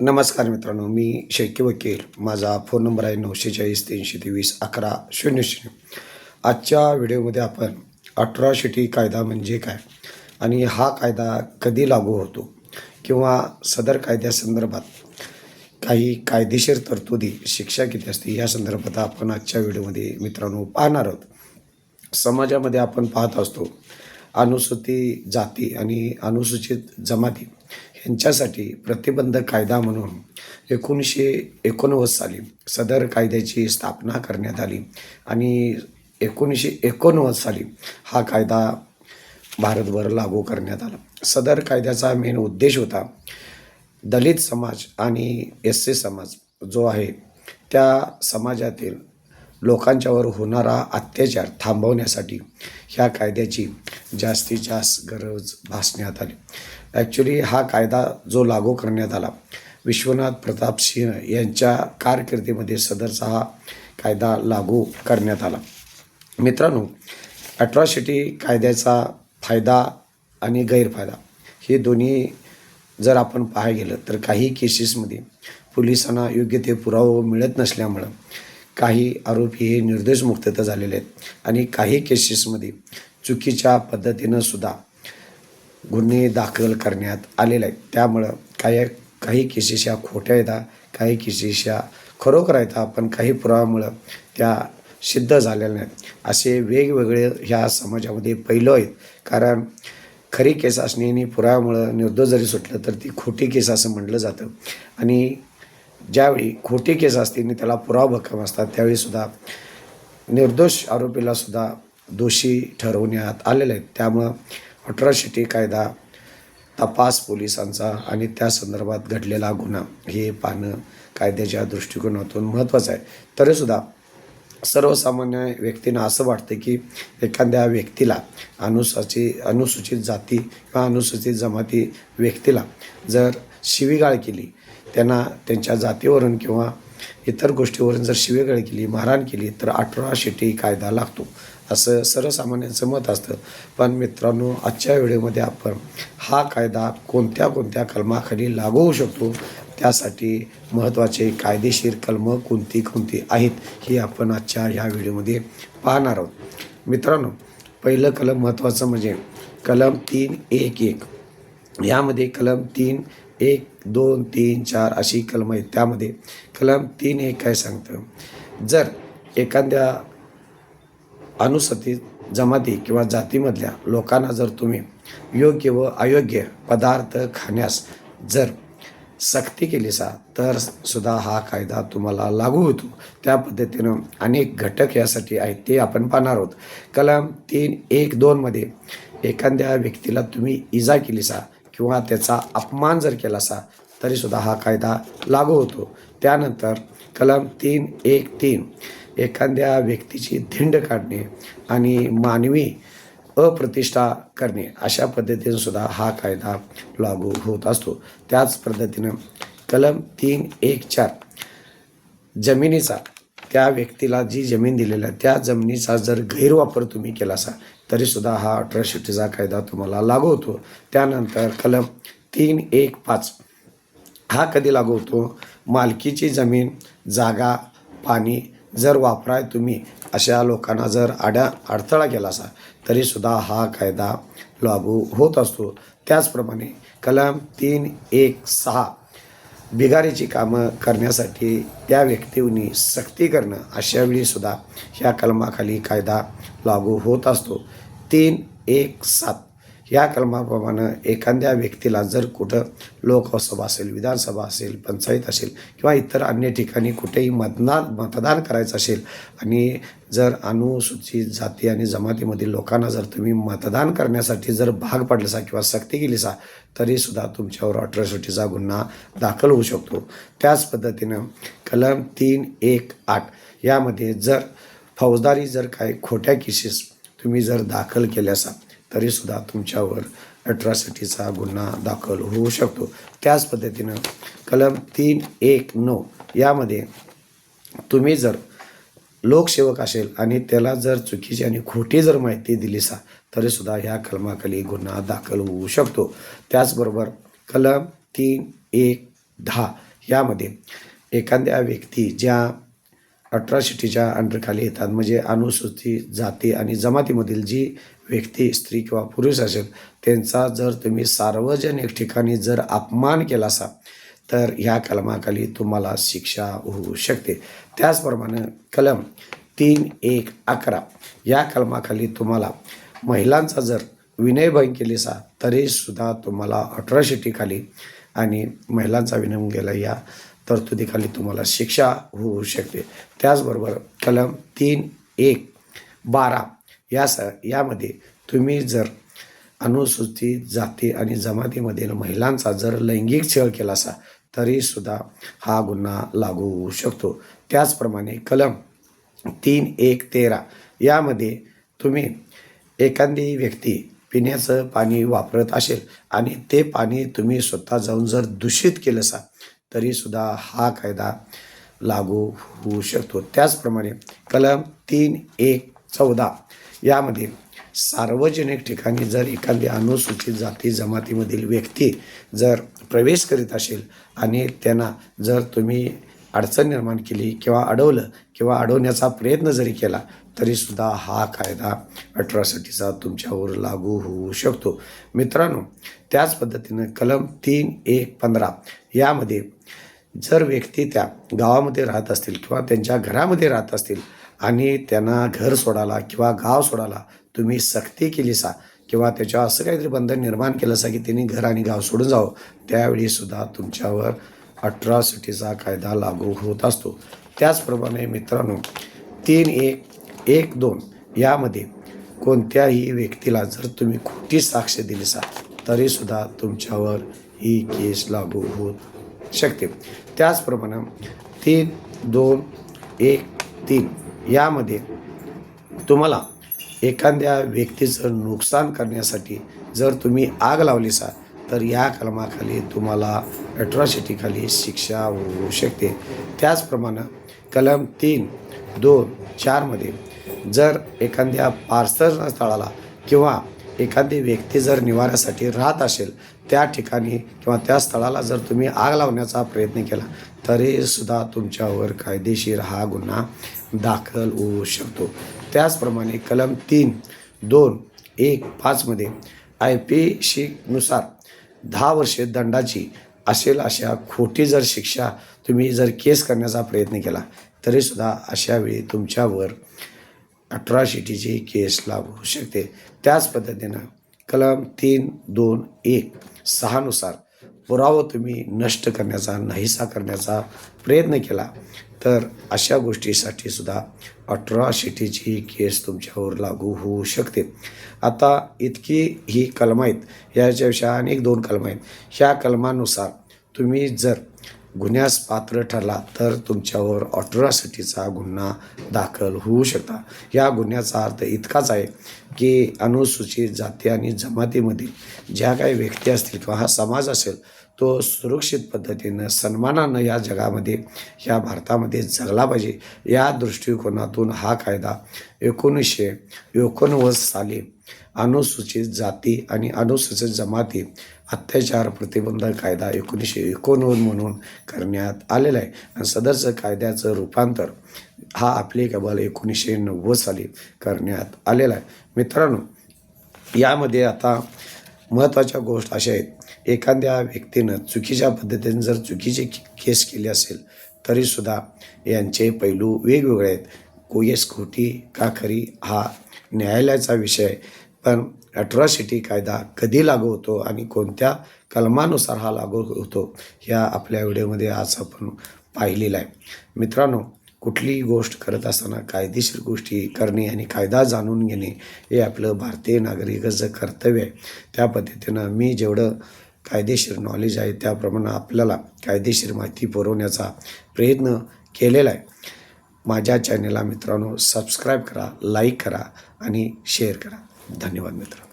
नमस्कार मित्रांनो मी शैकी वकील. माझा फोन नंबर आहे नऊशे चाळीस तीनशे तेवीस अकरा शून्य शून्य. आजच्या व्हिडिओमध्ये आपण अठराशेटी कायदा म्हणजे काय? आणि हा कायदा कधी लागू होतो? किंवा सदर कायद्यासंदर्भात काही कायदेशीर तरतुदी शिक्षा किती असते? या संदर्भात आपण आजच्या व्हिडिओमध्ये मित्रांनो पाहणार आहोत. समाजामध्ये आपण पाहत असतो अनुसूचित जाती आणि अनुसूचित जमाती यांच्यासाठी प्रतिबंध कायदा म्हणून एकोणीसशे एकोणवद साली सदर कायद्याची स्थापना करण्यात आली. आणि एकोणीसशे एकोणवद साली हा कायदा भारतभर लागू करण्यात आला. सदर कायद्याचा मेन उद्देश होता दलित समाज आणि एस सी समाज जो आहे त्या समाजातील लोकांच्यावर होणारा अत्याचार थांबवण्यासाठी ह्या कायद्याची जास्तीत जास्त गरज भासण्यात आली. ॲक्च्युली हा कायदा जो लागू करण्यात आला विश्वनाथ प्रताप सिंह यांच्या कारकिर्दीमध्ये सदरचा हा कायदा लागू करण्यात आला. मित्रांनो ॲट्रॉसिटी कायद्याचा फायदा आणि गैरफायदा हे दोन्ही जर आपण पाहायला गेलं तर काही केसेसमध्ये पोलिसांना योग्य ते पुरावा मिळत नसल्यामुळं काही आरोपी हे निर्दोष मुक्तता झालेले आहेत. आणि काही केसेसमध्ये चुकीच्या पद्धतीनं सुद्धा गुन्हे दाखल करण्यात आलेले आहेत. त्यामुळं काही काही केसेस ह्या खोट्या येतात काही केसेस ह्या खरोखर आहेत पण काही पुराव्यामुळं त्या सिद्ध झालेल्या नाहीत. असे वेगवेगळे ह्या समाजामध्ये पैलू आहेत. कारण खरी केस असणे आणि पुराव्यामुळं निर्दोष जरी सुटलं तर ती खोटी केस असं म्हटलं जातं. आणि ज्यावेळी खोटी केस असते आणि त्याला पुरावा भक्कम असतात त्यावेळीसुद्धा निर्दोष आरोपीलासुद्धा दोषी ठरवण्यात आलेले आहेत. त्यामुळं अठराशेटी कायदा तपास पोलिसांचा आणि त्या संदर्भात घडलेला गुन्हा हे पाहणं कायद्याच्या दृष्टिकोनातून महत्त्वाचं आहे. तरीसुद्धा सर्वसामान्य व्यक्तींना असं वाटतं की एखाद्या व्यक्तीला अनुसूची अनुसूचित जाती किंवा अनुसूचित जमाती व्यक्तीला जर शिवीगाळ केली त्यांना त्यांच्या जातीवरून किंवा इतर गोष्टीवरून जर शिवीगाळ केली मारहाण केली तर अठरा शेटी कायदा लागतो. असं सर्वसामान्यांचं मत असतं. पण मित्रांनो आजच्या व्हिडिओमध्ये आपण हा कायदा कोणत्या कोणत्या कलमाखाली लागू होऊ शकतो त्यासाठी महत्त्वाचे कायदेशीर कलम कोणती कोणती आहेत ही आपण आजच्या ह्या व्हिडिओमध्ये पाहणार आहोत. मित्रांनो पहिलं कलम महत्त्वाचं म्हणजे कलम तीन एक एक. यामध्ये कलम तीन एक दोन तीन चार अशी कलम आहेत. त्यामध्ये कलम तीन एक काय सांगतं? जर एखाद्या अनुसूचित जमाती किंवा जातीमधल्या लोकांना जर तुम्ही योग्य व अयोग्य पदार्थ खाण्यास जर सक्ती केली सा तर सुद्धा हा कायदा तुम्हाला लागू होतो. त्या पद्धतीनं अनेक घटक यासाठी आहेत ते आपण पाहणार आहोत. कलम तीन एक दोनमध्ये एखाद्या व्यक्तीला तुम्ही इजा केली सा किंवा त्याचा अपमान जर केला असा तरीसुद्धा हा कायदा लागू होतो. त्यानंतर कलम तीन एक तीन एखाद्या व्यक्तीची धिंड काढणे आणि मानवी अप्रतिष्ठा करणे अशा पद्धतीने सुद्धा हा कायदा लागू होत असतो. त्याच पद्धतीनं कलम तीन एक चार जमिनीचा त्या व्यक्तीला जी जमीन दिलेली आहे त्या जमिनीचा जर गैरवापर तुम्ही केला असा तरीसुद्धा हा अठराशेटीचा कायदा तुम्हाला लागू होतो. त्यानंतर कलम तीन एक पाच हा कधी लागू होतो? मालकीची जमीन जागा पाणी जर वापराय तुम्ही अशा लोकांना जर आड्या अडथळा केला असा तरीसुद्धा हा कायदा लागू होत असतो. त्याचप्रमाणे कलम तीन एक सहा बिगारीची कामं करण्यासाठी त्या व्यक्तींनी सक्ती करणं अशावेळीसुद्धा ह्या कलमाखाली कायदा लागू होत असतो. तीन एक सात. या कलमाप्रमाणे एखाद्या व्यक्तीला जर कुठं लोकसभा असेल विधानसभा असेल पंचायत असेल किंवा इतर अन्य ठिकाणी कुठेही मतदान मतदान करायचं असेल आणि जर अनुसूचित जाती आणि जमातीमधील लोकांना जर तुम्ही मतदान करण्यासाठी जर भाग पाडलासा किंवा सक्ती केलीसा तरीसुद्धा तुमच्यावर अट्रॉसिटीचा गुन्हा दाखल होऊ शकतो. त्याच पद्धतीनं कलम तीन एक आठ यामध्ये जर फौजदारी जर काही खोट्या केसेस तुम्ही जर दाखल केल्या असाल तरीसुद्धा तुमच्यावर अट्रॉसिटीचा गुन्हा दाखल होऊ शकतो. त्याच पद्धतीनं कलम तीन एक नऊ यामध्ये तुम्ही जर लोकसेवक असेल आणि त्याला जर चुकीची आणि खोटी जर माहिती दिलीसा तरीसुद्धा ह्या कलमाखाली गुन्हा दाखल होऊ शकतो. त्याचबरोबर कलम तीन एक दहा यामध्ये एखाद्या व्यक्ती ज्या अट्रॉसिटीच्या अंडरखाली येतात. म्हणजे अनुसूचित जाती आणि जमातीमधील जी व्यक्ती स्त्री किंवा पुरुष असेल त्यांचा जर तुम्ही सार्वजनिक ठिकाणी जर अपमान केला असा तर ह्या कलमाखाली तुम्हाला शिक्षा होऊ शकते. त्याचप्रमाणे कलम तीन एक अकरा या कलमाखाली तुम्हाला महिलांचा जर विनयभंग केली असा तरीसुद्धा तुम्हाला अट्रॉसिटीखाली आणि महिलांचा विनयभंग केला या तरतुदीखाली तुम्हाला शिक्षा होऊ शकते. त्याचबरोबर कलम तीन एक बारा या स यामध्ये तुम्ही जर अनुसूचित जाती आणि जमातीमधील महिलांचा जर लैंगिक छळ केला असा तरीसुद्धा हा गुन्हा लागू होऊ शकतो. त्याचप्रमाणे कलम तीन एक तेरा यामध्ये तुम्ही एखादी व्यक्ती पिण्याचं पाणी वापरत असेल आणि ते पाणी तुम्ही स्वतः जाऊन जर दूषित केलं असा तरीसुद्धा हा कायदा लागू होऊ शकतो. त्याचप्रमाणे कलम तीन एक चौदा यामध्ये सार्वजनिक ठिकाणी जर एखादी अनुसूचित जाती जमातीमधील व्यक्ती जर प्रवेश करीत असेल आणि त्यांना जर तुम्ही अडचण निर्माण केली किंवा अडवलं किंवा अडवण्याचा प्रयत्न जरी केला तरीसुद्धा हा कायदा अठरासाठीचा तुमच्यावर लागू होऊ शकतो. मित्रांनो त्याच पद्धतीनं कलम तीन एक पंधरा यामध्ये जर व्यक्ती त्या गावामध्ये राहत असतील किंवा त्यांच्या घरामध्ये राहत असतील आणि त्यांना घर सोडायला किंवा गाव सोडायला तुम्ही सक्ती केली सा किंवा त्याच्यावर असं काहीतरी बंधन निर्माण केलं असा की त्यांनी घर आणि गाव सोडून जावं त्यावेळीसुद्धा तुमच्यावर अठरासिटीचा कायदा लागू होत असतो. त्याचप्रमाणे मित्रांनो तीन एक एक दोन यामध्ये कोणत्याही व्यक्तीला जर तुम्ही खोटी साक्ष दिली सा तरीसुद्धा तुमच्यावर ही केस लागू होत शकते. त्याचप्रमाणे तीन दोन एक तीन यामध्ये तुम्हाला एखाद्या व्यक्तीचं नुकसान करण्यासाठी जर तुम्ही आग लावली सा तर या कलमाखाली तुम्हाला अट्रॉसिटीखाली शिक्षा होऊ शकते. त्याचप्रमाणे कलम तीन दोन चारमध्ये जर एखाद्या पार्सल स्थळाला किंवा एखादी व्यक्ती जर निवाऱ्यासाठी राहत असेल त्या ठिकाणी किंवा त्या स्थळाला जर तुम्ही आग लावण्याचा प्रयत्न केला तरीसुद्धा तुमच्यावर कायदेशीर हा गुन्हा दाखल होऊ शकतो. त्याचप्रमाणे कलम तीन दोन एक पाचमध्ये आय पी शीनुसार दहा वर्षे दंडाची असेल अशा खोटी जर शिक्षा तुम्ही जर केस करण्याचा प्रयत्न केला तरीसुद्धा अशावेळी तुमच्यावर अट्रॉसिटीची केस लागू होऊ शकते. त्याच पद्धतीनं कलम तीन दोन एक सहानुसार पुरावा तुम्ही नष्ट करण्याचा नाहीसा करण्याचा प्रयत्न केला तर अशा गोष्टीसाठी सुद्धा अठरा शिटीची केस तुमच्यावर लागू होऊ शकते. आता इतकी ही कलमं आहेत याच्यापेक्षा अनेक दोन कलमं आहेत. ह्या कलमानुसार तुम्ही जर गुन्ह्यास पात्र ठरला तर तुमच्यावर ऑट्रॉसिटीचा गुन्हा दाखल होऊ शकता. या गुन्ह्याचा अर्थ इतकाच आहे की अनुसूचित जाती आणि जमातीमधील ज्या काही व्यक्ती असतील किंवा हा समाज असेल तो सुरक्षित पद्धतीनं सन्मानानं या जगामध्ये ह्या भारतामध्ये जगला पाहिजे. या दृष्टिकोनातून हा कायदा एकोणीसशे एकोणनव्वद साली अनुसूचित जाती आणि अनुसूचित जमाती अत्याचार प्रतिबंधक कायदा एकोणीसशे एकोणनव्वद म्हणून करण्यात आलेला आहे. आणि सदरचं कायद्याचं रूपांतर हा ॲप्लिकेबल एकोणीसशे नव्वद साली करण्यात आलेला आहे. मित्रांनो यामध्ये आता महत्त्वाच्या गोष्ट अशा आहेत. एखाद्या व्यक्तीनं चुकीच्या पद्धतीने जर चुकीची केस केली असेल तरीसुद्धा यांचे पैलू वेगवेगळे आहेत. कोयस खोटी का खरी हा न्यायालयाचा विषय. पण अट्रॉसिटी कायदा कधी लागू होतो आणि कोणत्या कलमानुसार हा लागू होतो ह्या आपल्या व्हिडिओमध्ये आज आपण पाहिलेला आहे. मित्रांनो कुठलीही गोष्ट करत असताना कायदेशीर गोष्टी करणे आणि कायदा जाणून घेणे हे आपलं भारतीय नागरिकाचं कर्तव्य आहे. त्या पद्धतीनं मी जेवढं कायदेशीर नॉलेज आहे त्याप्रमाणे आपल्याला कायदेशीर माहिती पुरवण्याचा प्रयत्न केलेला आहे. माझ्या चॅनेलला मित्रांनो सबस्क्राईब करा लाईक करा आणि शेअर करा. धन्यवाद मित्र